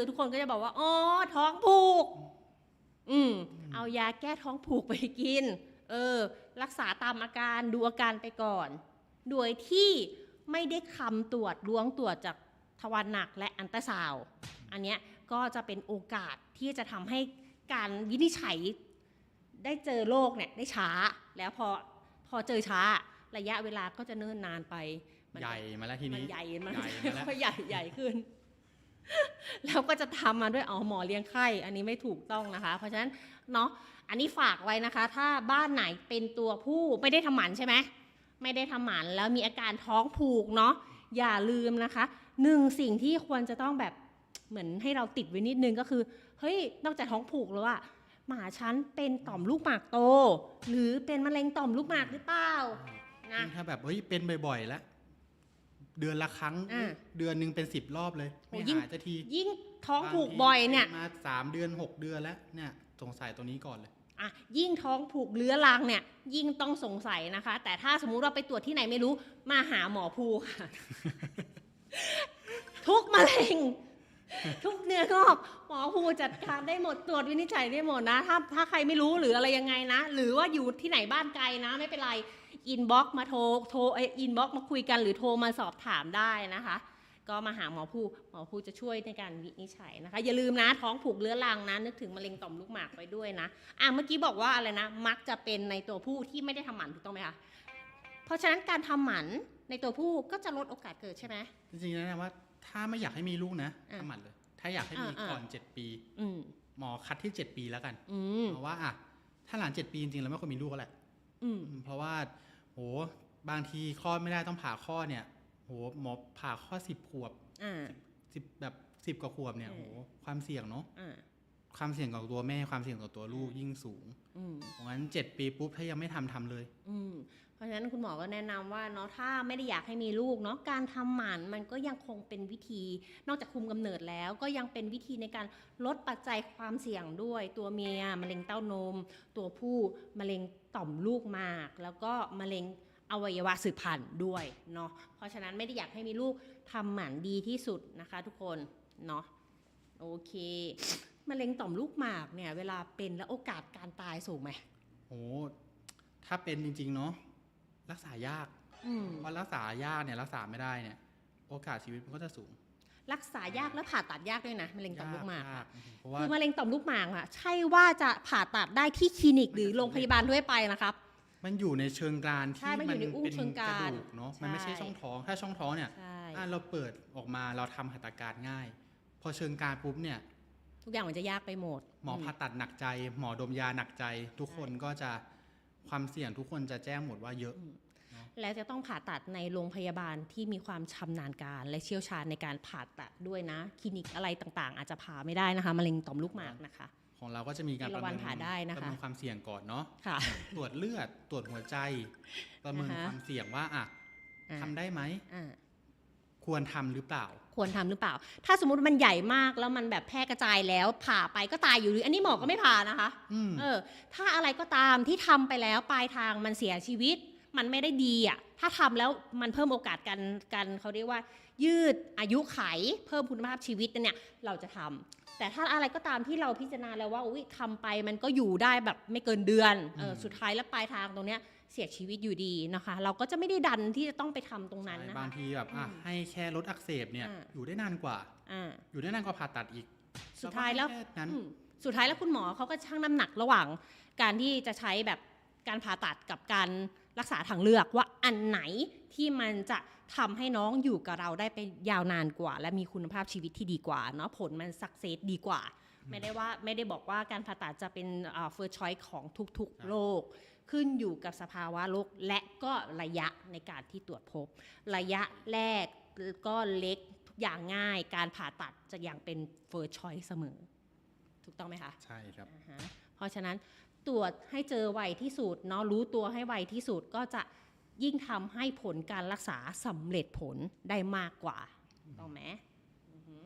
คือทุกคนก็จะบอกว่าอ๋อท้องผูก อืมเอายาแก้ท้องผูกไปกิน เออ รักษาตามอาการดูอาการไปก่อน โดยที่ไม่ได้คำตรวจล้วงตรวจจากทวารหนักและอันตราซาวด์อันเนี้ยก็จะเป็นโอกาสที่จะทำให้การวินิจฉัยได้เจอโรคเนี่ยได้ช้า แล้วพอพอเจอช้าระยะเวลาก็จะเนิ่นนานไปมันใหญ่มาแล้วทีมันนี้ใหญ่มันใหญ่มาแล้วค่อยๆใหญ่ใหญ่ขึ้น แล้วก็จะทำมาด้วยเอหมอเลี้ยงไข้อันนี้ไม่ถูกต้องนะคะ เพราะฉะนั้นเนาะอันนี้ฝากไว้นะคะ ถ้าบ้านไหนเป็นตัวผู้ไม่ได้ทำหมันใช่ไหมไม่ได้ทำหมันแล้วมีอาการท้องผูกเนาะอย่าลืมนะคะหนึ่งสิ่งที่ควรจะต้องแบบเหมือนให้เราติดไว้นิดนึงก็คือเฮ้ยนอกจากท้องผูกแล้วอะหมาฉันเป็นต่อมลูกหมากโต หรือเป็นมะเร็งต่อมลูกหมากหรือเปล่านะถ้าแบบเฮ้ยเป็นบ่อยๆแล้ว เดือนละครั้ง อ่าเดือนหนึ่งเป็นสิบรอบเลยโอ้ไม่ยิ่ง หายสักทียิ่งท้องผูกบ่อยเนี่ยมาสามเดือนหกเดือนแล้วเนี่ยสงสัยตัวนี้ก่อนเลย อะยิ่งท้องผูกเรื้อรังเนี่ย ยิ่งต้องสงสัยนะคะ แต่ถ้าสมมุติว่าไปตรวจที่ไหนไม่รู้ มาหาหมอภูค่ะ ทุกมะเร็ง ทุกเนื้องอกหมอภูจัดการได้หมดตรวจวินิจฉัยได้หมดนะ ถ้าถ้าใครไม่รู้หรืออะไรยังไงนะ หรือว่าอยู่ที่ไหนบ้านไกลนะ ไม่เป็นไร อินบ็อกมาโทรโทรอินบ็อกมาคุยกันหรือโทรมาสอบถามได้นะคะ ก็มาหาหมอภูหมอภูจะช่วยในการวินิจฉัยนะคะ อย่าลืมนะท้องผูกเรื้อรังนะ นึกถึงมะเร็งต่อมลูกหมากไปด้วยนะอะเมื่อกี้บอกว่าอะไรนะ มักจะเป็นในตัวผู้ที่ไม่ได้ทำหมันถูกต้องไหมคะเพราะฉะนั้นการทำหมันในตัวผู้ก็จะลดโอกาสเกิดใช่ไหมจริงๆนะว่าถ้าไม่อยากให้มีลูกนะอะทำหมันเลย ถ้าอยากให้มีอ่าอ่าก่อนเจ็ดปีอืมหมอคัดที่เจ็ดปีแล้วกันอืมเพราะว่าอะถ้าหลังเจ็ดปีจริงๆแล้วไม่ควรมีลูกก็แหละอืมอืมเพราะว่าโห บางทีคลอดไม่ได้ต้องผ่าคลอดเนี่ย โหหมอผ่าคลอดสิบขวบอ่าสิบแบบสิบกว่าขวบเนี่ยอืมโหความเสี่ยงเนาะอ่าความเสี่ยงกับตัวแม่ความเสี่ยงกับตัวลูกยิ่งสูงอืมเพราะงั้นเจ็ดปีปุ๊บถ้ายังไม่ทำทำเลย อืมเพราะฉะนั้นคุณหมอก็แนะนำว่าเนาะถ้าไม่ได้อยากให้มีลูกเนาะการทำหมันมันก็ยังคงเป็นวิธี นอกจากคุมกำเนิดแล้ว ก็ยังเป็นวิธีในการลดปัจจัยความเสี่ยงด้วย ตัวเมียมะเร็งเต้านม ตัวผู้มะเร็ง ต่อมลูกหมาก แล้วก็มะเร็งอวัยวะสืบพันธุ์ด้วยเนาะเพราะฉะนั้นไม่ได้อยากให้มีลูกทำหมันดีที่สุดนะคะ ทุกคนเนาะโอเคมะเร็งต่อมลูกหมากเนี่ย เวลาเป็นแล้วโอกาสการตายสูงไหมโหถ้าเป็นจริง ๆ เนาะรักษายากอืมเพราะรักษายากเนี่ยรักษาไม่ได้เนี่ย โอกาสชีวิตมันก็จะสูง รักษายากและผ่าตัดยากด้วยนะมะเร็งต่อมลูกหมากยากเพราะว่าคือมะเร็งต่อมลูกหมากอะใช่ว่าจะผ่าตัดได้ที่คลินิกหรือโรงพยาบาลทั่วไปนะครับ มันอยู่ในเชิงกรานใช่ที่มันอยู่ในอุ้งเป็นเชิงกรานระดูกเนาะใช่มันไม่ใช่ช่องท้อง ถ้าช่องท้องเนี่ยใช่อะเราเปิดออกมาเราทำหัตถการง่าย พอเชิงกรานปุ๊บเนี่ย ทุกอย่างมันจะยากไปหมด หมอผ่าตัดหนักใจ หมอดมยาหนักใจ ทุกคนก็จะความเสี่ยงทุกคนจะแจ้งหมดว่าเยอะ แล้วจะต้องผ่าตัดในโรงพยาบาลที่มีความชำนาญการ และเชี่ยวชาญในการผ่าตัดด้วยนะ คลินิกอะไรต่างๆ อาจจะผ่าไม่ได้นะคะมะเร็งต่อมลูกหมากนะคะของเราก็จะมีการเอประราวัเมิณนผ่าได้นะคะประเมินความเสี่ยงก่อนเนาะค่ะตรวจเลือดตรวจหัวใจ ประเมินอ่าฮะความเสี่ยงว่าอะอ่าทำได้ไหมอ่าควรทำหรือเปล่า ควรทำหรือเปล่า ถ้าสมมติมันใหญ่มากแล้วมันแบบแพร่กระจายแล้วผ่าไปก็ตายอยู่หรืออันนี้หมอก็ไม่ผ่านะคะอืมเออ ถ้าอะไรก็ตามที่ทำไปแล้วปลายทางมันเสียชีวิต มันไม่ได้ดีอะถ้าทำแล้วมันเพิ่มโอกาสการการเขาเรียกว่า ยืดอายุไขเพิ่มคุณภาพชีวิตเนี่ยเราจะทำแต่ถ้าอะไรก็ตามที่เราพิจารณาแล้วว่าอุ้ยทำไปมันก็อยู่ได้แบบไม่เกินเดือนเอออืมสุดท้ายแล้วปลายทางตรงเนี้ยเสียชีวิตอยู่ดีนะคะ เราก็จะไม่ได้ดันที่จะต้องไปทำตรงนั้นใช่นะบาคะงทีแบบอะอืมให้แค่ลดอักเสบเนี่ยอ่าอยู่ได้นานกว่าอ่าอยู่ได้นานกว่าผ่าตัดอีก สุดท้ายแล้วเรก็ให้ค่นั้นอืมสุดท้ายแล้วคุณหมอเขาก็ชั่งน้ำหนักระหว่าง การที่จะใช้แบบการผ่าตัดกับการ รักษาทางเลือกว่าอันไหนที่มันจะทำให้น้องอยู่กับเราได้ไปยาวนานกว่า และมีคุณภาพชีวิตที่ดีกว่าเนาะผลมันสักเซสดีกว่า ไม่ได้ว่าไม่ได้บอกว่าการผ่าตัดจะเป็นเฟิร์สชอยของทุกๆโรคขึ้นอยู่กับสภาวะโรคและก็ระยะในการที่ตรวจพบ ระยะแรกก็เล็กทุกอย่างง่ายการผ่าตัดจะยังเป็นเฟิร์สชอยเสมอ ถูกต้องไหมคะ ใช่ครับอ่าฮะเพราะฉะนั้น ตรวจให้เจอไวที่สุดเนาะรู้ตัวให้ไวที่สุดก็จะยิ่งทำให้ผลการรักษาสำเร็จผลได้มากกว่าถูกต้องไหมอือฮึ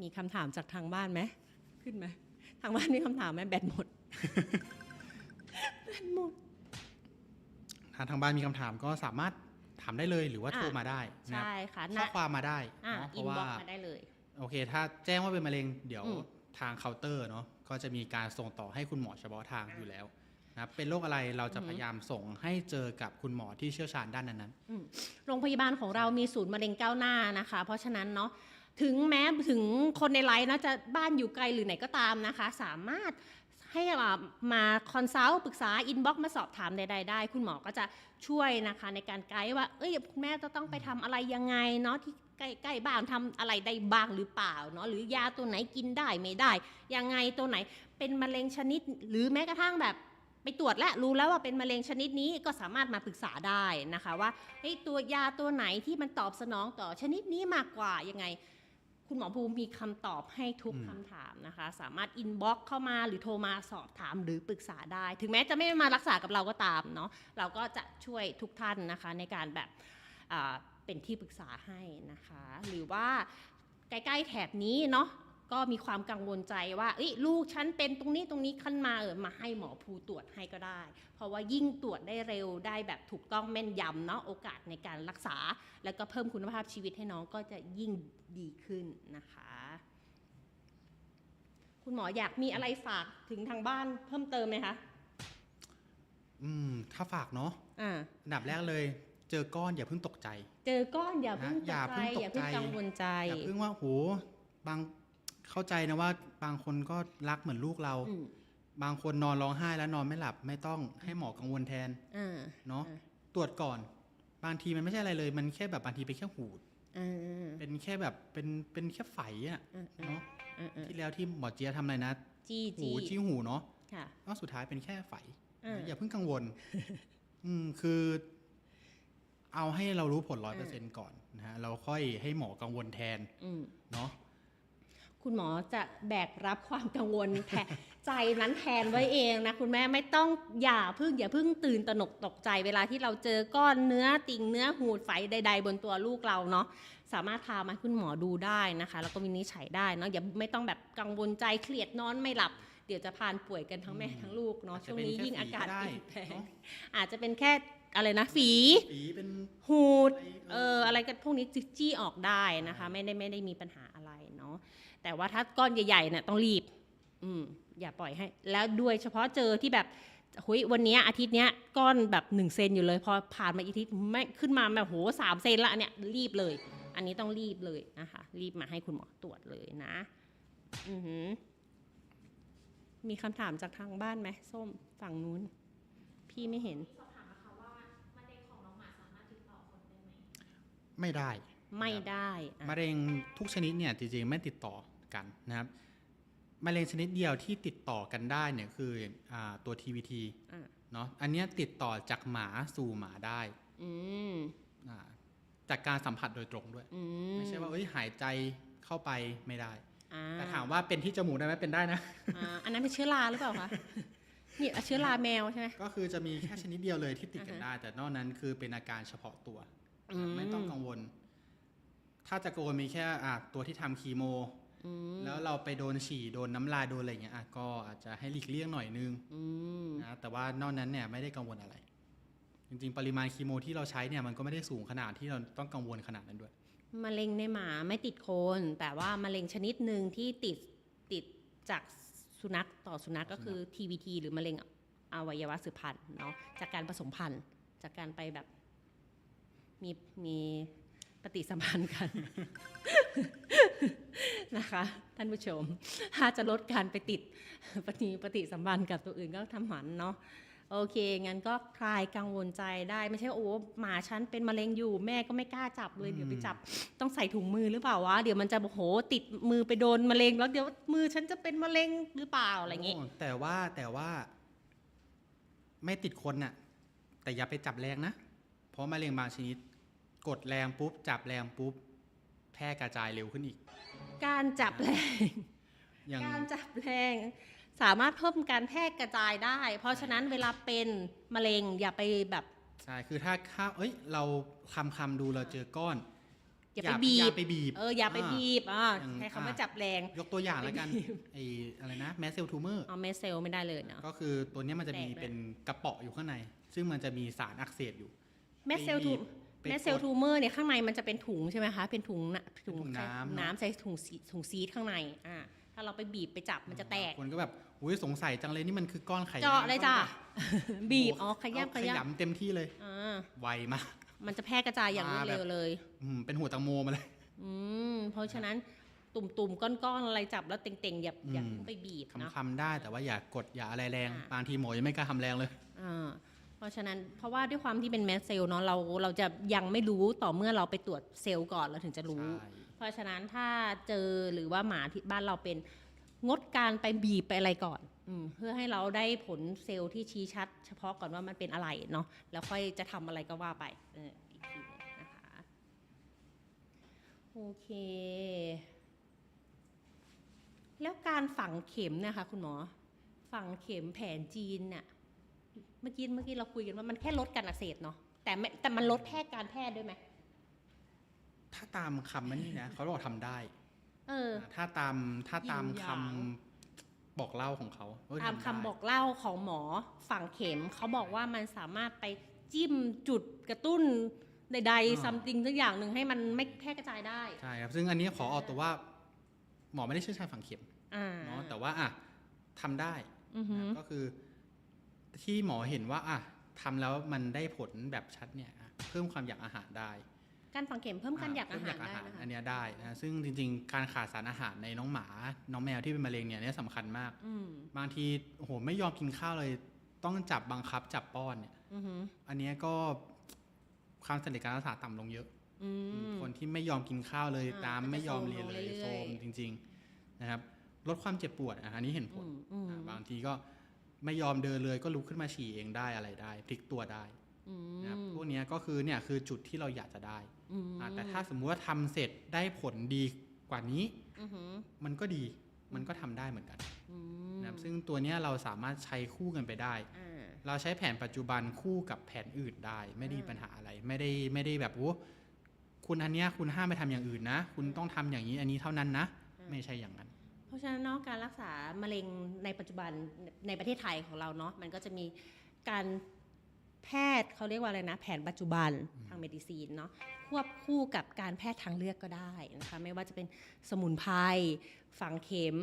มีคำถามจากทางบ้านไหมขึ้นไหมทางบ้านมีคำถามไหมแบตหมดแบตหมดถ้าทางบ้านมีคำถามก็สามารถถามได้เลยหรือว่าอะโทรมาได้นะครับใช่ค่ะข้อความมาได้อ่าเนาะเพอินราะว่าบ็อกมาได้เลยโอเค ถ้าแจ้งว่าเป็นมะเร็ง เดี๋ยวอืมทางเคาน์เตอร์เนาะ ก็จะมีการส่งต่อให้คุณหมอเฉพาะทางอะอยู่แล้วนะครับเป็นโรคอะไรเราจะอือฮึพยายามส่งให้เจอกับคุณหมอที่เชี่ยวชาญด้านนั้นโรงพยาบาลของเรามีศูนย์มะเร็งก้าวหน้านะคะ เพราะฉะนั้นเนาะถึงแม้ถึงคนในไลน์เนาะจะบ้านอยู่ไกลหรือไหนก็ตามนะคะ สามารถ ให้มาคอนซัลท์ปรึกษาอินบ็อกมาสอบถามใดๆได้ คุณหมอก็จะช่วยนะคะในการไกด์ว่า เอ้ยคุณแม่จะต้องไปทำอะไรยังไงเนาะที่ใกล้ใกล้บ้านทำอะไรได้บ้างหรือเปล่าเนาะหรือยาตัวไหนกินได้ไม่ได้ ยังไงตัวไหนเป็นมะเร็งชนิด หรือแม้กระทั่งแบบไปตรวจแล้วรู้แล้วว่าเป็นมะเร็งชนิดนี้ก็สามารถมาปรึกษาได้นะคะว่าเฮ้ยตัวยาตัวไหนที่มันตอบสนองต่อชนิดนี้มากกว่ายังไง คุณหมอภูมิมีคำตอบให้ทุกอืมคำถามนะคะ สามารถอินบ็อกเข้ามาหรือโทรมาสอบถามหรือปรึกษาได้ ถึงแม้จะไม่มารักษากับเราก็ตามเนาะเราก็จะช่วยทุกท่านนะคะในการแบบอ่าเป็นที่ปรึกษาให้นะคะ หรือว่าใกล้ๆแถบนี้เนาะ ก็มีความกังวลใจว่าเอ้ยลูกฉันเป็นตรงนี้ตรงนี้ขึ้นมาเออมาให้หมอภูตรวจให้ก็ได้ เพราะว่ายิ่งตรวจได้เร็วได้แบบถูกต้องแม่นยำเนาะโอกาสในการรักษา แล้วก็เพิ่มคุณภาพชีวิตให้น้องก็จะยิ่งดีขึ้นนะคะ คุณหมออยากมีอะไรฝากถึงทางบ้านเพิ่มเติมไหมคะๆอืมถ้าฝากเนาะอ่าอันดับแรกเลยเจอก้อนอย่าเพิ่งตกใจ เจอก้อนอย่าเพิ่งตอย่ากใจเพิ่งตกอย่าเพิ่งใจกังวลใจอย่าเพิ่งว่าโหบาง เข้าใจนะว่าบางคนก็รักเหมือนลูกเราอืมบางคนนอนร้องไห้แล้วนอนไม่หลับไม่ต้องให้หมอกังวลแทนอ่าเนาะอ่าตรวจก่อน บางทีมันไม่ใช่อะไรเลย มันแค่แบบบางทีเป็นแค่หูดอ่าเป็นแค่แบบเป็นเป็นแค่ไฝอะอ่าอ่าเนาะอ่าอ่าที่แล้วที่หมอเจียทำอะไรนะจี้หูจี้ชี้หูเนาะค่ะก็สุดท้ายเป็นแค่ไฝอ่าอย่าเพิ่งกังวล อืมคือ เอาให้เรารู้ผลร้อยเปอร์เซ็นก่อนนะฮะเราค่อยให้หมอกังวลแทนอืมเนาะ คุณหมอจะแบกรับความกังวลแทนใจนั้นแทนไว้เองนะคุณแม่ไม่ต้องอย่าเพิ่งอย่าเพิ่งตื่นตระหนกตกใจ เวลาที่เราเจอก้อนเนื้อติ่งเนื้อหูดไฝใด ๆ บนตัวลูกเราเนาะสามารถพามาให้คุณหมอดูได้นะคะ แล้วก็วินิจฉัยได้เนาะอย่าไม่ต้องแบบกังวลใจเครียดนอนไม่หลับเดี๋ยวจะพานป่วยกันทั้งแม่ทั้งลูกเนาะอาจจะช่วงเป็นนี้แค่ยิ่งอากาศฝีก็ได้เปลี่ยนแปลงเนาะอาจจะเป็นแค่อะไรนะฝีฝีเป็นหูดอะไรเอออะไรกันพวกนี้จิจี้ออกได้นะคะ ไม่ได้ไม่ได้มีปัญหาอะไรเนาะ แต่ว่าถ้าก้อนใหญ่ๆเนี่ยต้องรีบ อืม อย่าปล่อยให้ แล้วด้วยเฉพาะเจอที่แบบหุยวันเนี้ยอาทิตย์เนี้ยก้อนแบบหนึ่งเซนอยู่เลย พอผ่านมาอีกอาทิตย์ไม่ขึ้นมาแบบโหสามเซนละอันเนี้ยรีบเลย อันนี้ต้องรีบเลยนะคะ รีบมาให้คุณหมอตรวจเลยนะอือหือมีคำถามจากทางบ้านไหมส้มฝั่งนู้น พี่ไม่เห็น ไม่ได้ไม่ได้อะมะเร็งทุกชนิดเนี่ยจริงๆไม่ติดต่อ กันนะครับมะเร็งชนิดเดียวที่ติดต่อกันได้เนี่ยคืออาตัว TVT อะเนาะอันเนี้ยติดต่อจากหมาสู่หมาได้อืมอ่าจากการสัมผัสโดยตรงด้วยอืมไม่ใช่ว่าเอ้ยหายใจเข้าไปไม่ได้อ่แต่ถามว่าเป็นที่จมูกได้ไหมเป็นได้นะอ่าอันนั้นเป็นเชื้อราหรือเปล่าคะนี่เชื้อราแมวใช่ไหมก็คือจะมีแค่ชนิดเดียวเลยที่ติดกันอ่าฮะได้ แต่นอกนั้นคือเป็นอาการเฉพาะตัวอืมไม่ต้องกังวล ถ้าจะกังวลมีแค่อะตัวที่ทำคีโมอืม แล้วเราไปโดนฉี่โดนน้ำลายโดนอะไรอย่างเงี้ยอะก็อาจจะให้หลีกเลี่ยงหน่อยนึงอืมนะแต่ว่านอกนั้นเนี่ยไม่ได้กังวลอะไร จริงๆ ปริมาณคีโมที่เราใช้เนี่ยมันก็ไม่ได้สูงขนาดที่เราต้องกังวลขนาดนั้นด้วยมะเร็งในหมาไม่ติดคน แต่ว่ามะเร็งชนิดหนึ่งที่ติดติดจากสุนัขต่อสุนัขก็คือ TVT หรือมะเร็งอวัยวะสืบพันธุ์เนาะจากการผสมพันธุ์จากการไปแบบมีมี ปฏิสัมพันธ์กันนะคะ ท่านผู้ชม ถ้าจะลดการไปติดปฏิปฏิสัมพันธ์กับตัวอื่นก็ทำหมันเนาะโอเค งั้นก็คลายกังวลใจได้ ไม่ใช่ว่าโอ้หมาฉันเป็นมะเร็งอยู่แม่ก็ไม่กล้าจับเลย เดี๋ยวไปจับต้องใส่ถุงมือหรือเปล่าวะ เดี๋ยวมันจะโหติดมือไปโดนมะเร็ง แล้วเดี๋ยวมือฉันจะเป็นมะเร็งหรือเปล่าอะไรอย่างงี้โแต่ว่าแต่ว่า ไม่ติดคนน่ะ แต่อย่าไปจับแรงนะ เพราะมะเร็งบางชนิด กดแรงปุ๊บ จับแรงปุ๊บแพร่กระจายเร็วขึ้นอีก การจับแรงอย่างการจับแรงสามารถเพิ่มการแพร่กระจายได้ เพราะฉะนั้นเวลาเป็นมะเร็งอย่าไปแบบใช่คือถ้าข้าเอ้ย เราคำคำดูเราเจอก้อน อย่าไปบีอย่าบไปบีบเอออย่าไปบีบอ่าอย่างใช้คำว่าอ่าจับแรง ยกตัวอย่างแล้วกันไปบีบไออะไรนะแมสเซลทูเมอร์เอาเมสเซลไม่ได้เลยเนาะก็คือตัวเนี้ยมันจะมีแตกด้วยเป็นกระเป๋ออยู่ข้างใน ซึ่งมันจะมีสารอักเสบอยู่เมสเซลไปบีทูบไป แมสเซลกดทูเมอร์เนี่ยข้างในมันจะเป็นถุงใช่ไหมคะ เป็นถุงน่ะเป็นถุงน้ำน้ำใส่ถุงซีถุงซีดข้างในอ่าถ้าเราไปบีบไปจับมันจะแตก คนก็แบบอุ้ยสงสัยจังเลยนี่มันคือก้อนไข่เจาะเลยจ้ะก้อนบีบโโหอ๋อขย้ำขเอาย้ขยำเต็มที่เลยำอ่าไวมากมันจะแพร่กระจายอย่างรวดเร็วเลยอืมเป็นหัวตังโมมาเลยอืมเพราะฉะนั้นตุ่มๆก้อนๆอะไรจับแล้วเต่งๆอย่าอย่าอืมเพิ่งไปบีบเนาะคำๆได้แต่ว่าอย่ากดอย่าอะไรแรงอ่าบางทีหมอยังไม่กล้าทำแรงเลยอ่าเพ ราะฉะนั้นเพราะว่าด้วยความที่เป็นแมสเซลเนาะเราเราจะยังไม่รู้ต่อเมื่อเราไปตรวจเซลล์ก่อนเราถึงจะรู้ใช่เพราะฉะนั้นถ้าเจอหรือว่าหมาที่บ้านเราเป็นงดการไปบีบไปอะไรก่อนอมเพื่อให้เราได้ผลเซลล์ที่ชี้ชัด เฉพาะก่อนว่ามันเป็นอะไรเนาะแล้วค่อยจะทำอะไรก็ว่าไปเอออีกทีหนึงนะคะโอเค แล้วการฝังเข็มเนี่ยค่ะคุณหมอฝังเข็มแผนจีนเนี่ย เมื่อกี้เมื่อกี้เราคุยกันว่ามันแค่ลดการอักเสบเนาะแต่ไม่แต่มันลดแพทย์การแพทย์ด้วยไหมถ้าตามคำมันนี่นะเขาบอกทำได้ เออ ถ้าตามถ้าตามยินหคำยางบอกเล่าของเขาเออตามทำคำได้บอกเล่าของหมอฝังเข็มเขาบอกว่ามันสามารถไปจิ้มจุดกระตุ้นใดๆซัมติงสักอย่างหนึ่งให้มันไม่แพร่กระจายได้ ใช่ครับ ซึ่งอันนี้ขอออกตัวว่า หมอไม่ได้เชี่ยวชาญฝังเข็มอ่าเนาะแต่ว่าอะทำได้อือหือนะก็คือ ที่หมอเห็นว่าอะทำแล้วมันได้ผลแบบชัดเนี่ยอะเพิ่มความอยากอาหารได้การฝังเข็มเพิ่มการอยากอาเพิ่มหารได้นะอัคะนเนี้ยได้นะซึ่งจริงๆ การขาดสารอาหารในน้องหมา น้องแมวที่เป็นมะเร็งเนี่ยเนี่ยสำคัญมากอืมบางทีโอ้โหไม่ยอมกินข้าวเลย ต้องจับบังคับจับป้อนเนี่ยอือหืออันเนี้ยก็ความสำเร็จการรักษาต่ำลงเยอะอืมคนที่ไม่ยอมกินข้าวเลยอ่าตามก็จะไม่ยอมโทรมเรียนเลยลงเรื่อยๆโทรมจริง ๆ นะครับ ลดความเจ็บปวดอะอันนี้เห็นผอืลมอืมอ่าบางทีก็ ไม่ยอมเดินเลยก็ลุกขึ้นมาฉี่เองได้อะไรได้พลิกตัวได้อืมนะครับพวกเนี้ยก็คือเนี่ยคือจุดที่เราอยากจะได้อืมอ่าแต่ถ้าสมมุติว่าทำเสร็จได้ผลดีกว่านี้อือหือมันก็ดีมันก็ทำได้เหมือนกันอืมนะครับซึ่งตัวเนี้ยเราสามารถใช้คู่กันไปได้อ่าเราใช้แผนปัจจุบันคู่กับแผนอื่นได้ ไม่ได้มีอ่าปัญหาอะไร ไม่ได้ไม่ได้แบบโอ้คุณอันเนี้ยคุณห้ามไปทำอย่างอื่นนะ คุณต้องทำอย่างนี้อันนี้เท่านั้นนะ ไม่ใช่อย่างนั้นเพ ราะฉะนั้นเนาะการรักษามะเร็งในปัจจุบันในประเทศไทยของเราเนาะมันก็จะมีการแพทย์เขาเรียกว่าอะไรนะ แผนปัจจุบันทางเมดิซีนเนาะควบคู่กับการแพทย์ทางเลือกก็ได้นะคะไม่ว่าจะเป็นสมุนไพรฝังเข็ม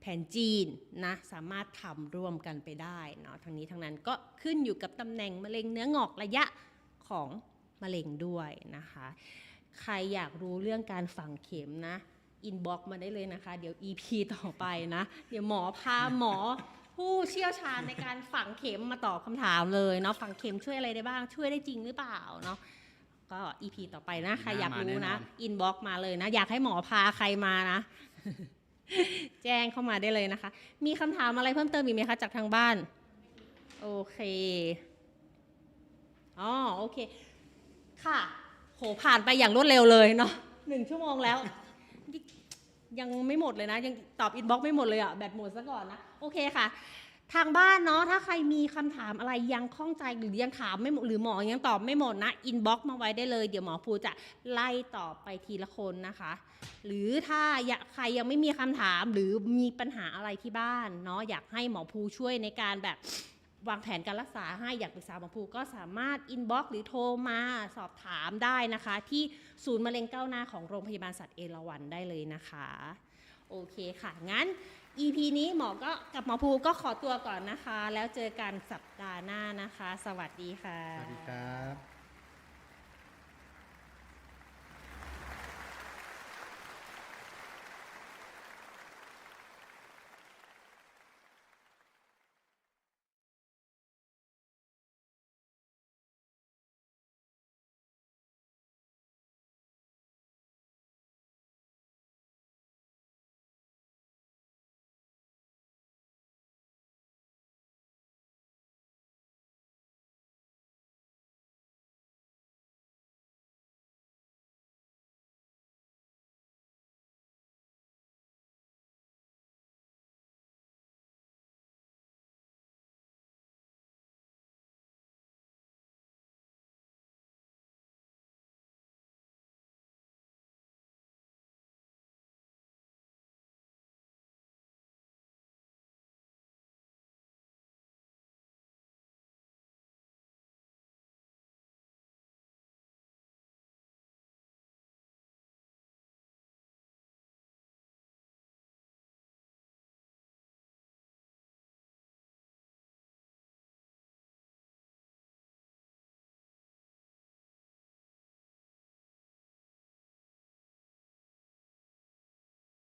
แผนจีนนะสามารถทำร่วมกันไปได้เนาะทั้งนี้ทั้งนั้นก็ขึ้นอยู่กับตำแหน่งมะเร็งเนื้องอกระยะของมะเร็งด้วยนะคะ ใครอยากรู้เรื่องการฝังเข็มนะ อินบ็อกมาได้เลยนะคะ เดี๋ยว EP ต่อไปนะ เดี๋ยวหมอพาหมอผู้เชี่ยวชาญในการฝังเข็มมาตอบคำถามเลยเนาะฝังเข็มช่วยอะไรได้บ้าง ช่วยได้จริงหรือเปล่าเนาะก็ EP ต่อไปนะใครอยากรู้นะอินบ็อกมาเลยนะ อยากให้หมอพาใครมานะ แจ้งเข้ามาได้เลยนะคะ มีคำถามอะไรเพิ่มเติมอีกไหมคะจากทางบ้าน โอเคอ๋อโอเค ค่ะ โหผ่านไปอย่างรวดเร็วเลยเนาะหนึ่งชั่วโมงแล้ว ยังไม่หมดเลยนะ ยังตอบอินบ็อกซ์ไม่หมดเลยอะแบตหมดซะก่อนนะ โอเคค่ะ ทางบ้านเนาะถ้าใครมีคำถามอะไรยังข้องใจหรือยังถามไม่หมดหรือหมอยังตอบไม่หมดนะอินบ็อกซ์มาไว้ได้เลย เดี๋ยวหมอภูจะไล่ตอบไปทีละคนนะคะ หรือถ้าใครยังไม่มีคำถามหรือมีปัญหาอะไรที่บ้านเนาะอยากให้หมอภูช่วยในการแบบ วางแผนการรักษาให้อยากปรึกษาหมอภูก็สามารถอินบ็อกหรือโทรมาสอบถามได้นะคะ ที่ศูนย์มะเร็งก้าวหน้าของโรงพยาบาลสัตว์เอราวัณได้เลยนะคะโอเคค่ะ งั้น EP นี้หมอก็กับหมอภูก็ขอตัวก่อนนะคะ แล้วเจอกันสัปดาห์หน้านะคะ สวัสดีค่ะ สวัสดีครับ